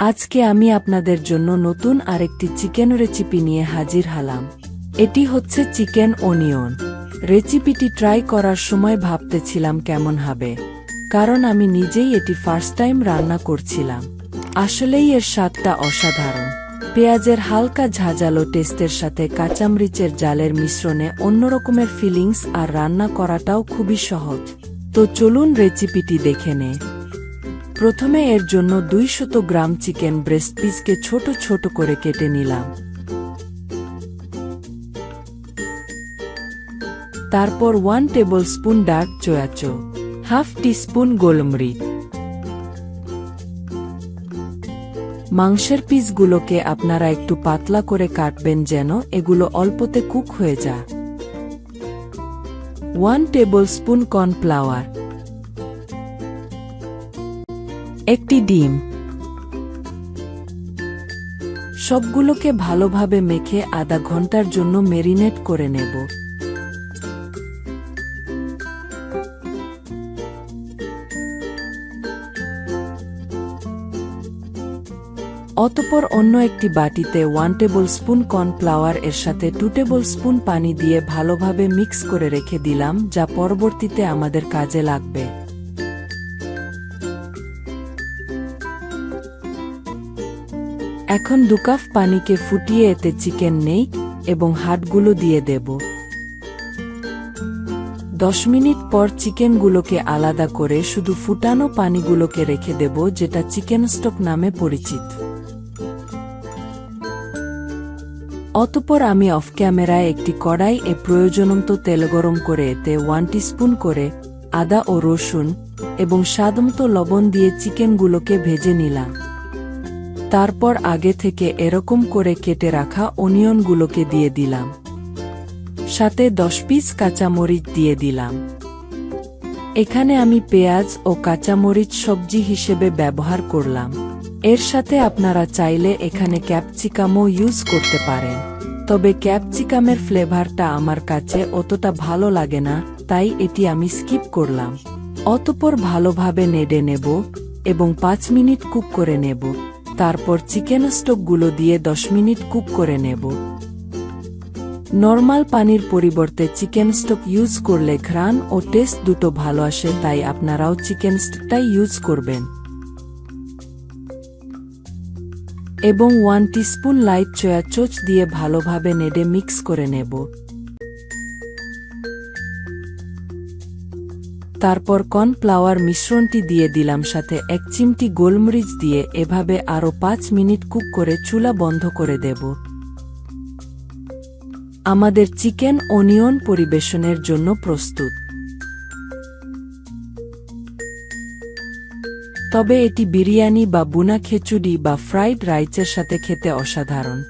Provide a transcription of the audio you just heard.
আজকে আমি আপনাদের জন্য নতুন আরেকটি চিকেন রেসিপি নিয়ে হাজির হলাম। এটি হচ্ছে চিকেন অনিয়ন রেসিপিটি ট্রাই করার সময় ভাবতেছিলাম কেমন হবে। কারণ আমি নিজেই এটি ফার্স্ট টাইম রান্না করছিলাম। আসলেই এর স্বাদটা অসাধারণ। পেঁয়াজের হালকা ঝাঁঝালো টেস্টের সাথে কাঁচামরিচের জালের মিশ্রণে অন্যরকমের ফিলিংস আর রান্না করাটাও খুবই সহজ। তো চলুন রেসিপিটি দেখে নে প্রথমে এর জন্য দুইশত গ্রাম চিকেন ব্রেস্ট পিসকে ছোট ছোট করে কেটে নিলাম। তারপর ওয়ান টেবিল স্পুন ডার্ক চোয়াচো, হাফ টিস্পুন গোলমরিচ। মাংসের পিসগুলোকে আপনারা একটু পাতলা করে কাটবেন যেন এগুলো অল্পতে কুক হয়ে যা ওয়ান টেবিল স্পুন কর্নফ্লাওয়ার একটি ডিম। সবগুলোকে ভালোভাবে মেখে আধা ঘণ্টার জন্য মেরিনেট করে নেব। অতপর অন্য একটি বাটিতে ওয়ান টেবিল স্পুন কর্নফ্লাওয়ার এর সাথে টু টেবিল স্পুন পানি দিয়ে ভালোভাবে মিক্স করে রেখে দিলাম, যা পরবর্তীতে আমাদের কাজে লাগবে। এখন দু কাপ পানিকে ফুটিয়ে এতে চিকেন নেই এবং হাটগুলো দিয়ে দেব। দশ মিনিট পর চিকেনগুলোকে আলাদা করে শুধু ফুটানো পানিগুলোকে রেখে দেব, যেটা চিকেন স্টক নামে পরিচিত। অতপর আমি অফ ক্যামেরায় একটি কড়াই এ প্রয়োজনমতো তেল গরম করে এতে ওয়ান স্পুন করে আদা ও রসুন এবং স্বাদমতো লবণ দিয়ে চিকেনগুলোকে ভেজে নিলাম। তারপর আগে থেকে এরকম করে কেটে রাখা অনিয়নগুলোকে দিয়ে দিলাম। সাথে দশ পিস কাঁচামরিচ দিয়ে দিলাম। এখানে আমি পেঁয়াজ ও কাঁচামরিচ সবজি হিসেবে ব্যবহার করলাম। এর সাথে আপনারা চাইলে এখানে ক্যাপসিকামও ইউজ করতে পারেন। তবে ক্যাপসিকামের ফ্লেভারটা আমার কাছে অতটা ভালো লাগে না, তাই এটি আমি স্কিপ করলাম। অতপর ভালোভাবে নেড়ে নেব এবং পাঁচ মিনিট কুক করে নেব। তারপর চিকেন স্টোকগুলো দিয়ে দশ মিনিট কুক করে নেব। নর্মাল পানির পরিবর্তে চিকেন স্টোক ইউজ করলে ঘ্রাণ ও টেস্ট দুটো ভালো আসে, তাই আপনারাও চিকেন স্টোকটাই ইউজ করবেন। এবং one teaspoon light soya sauce দিয়ে ভালোভাবে নেড়ে মিক্স করে নেব। তারপর কর্নফ্লাওয়ার মিশ্রণটি দিয়ে দিলাম সাথে এক চিমটি গোলমরিচ দিয়ে এভাবে আরও পাঁচ মিনিট কুক করে চুলা বন্ধ করে দেব। আমাদের চিকেন অনিয়ন পরিবেশনের জন্য প্রস্তুত। তবে এটি বিরিয়ানি বা বুনা খিচুড়ি বা ফ্রাইড রাইসের সাথে খেতে অসাধারণ।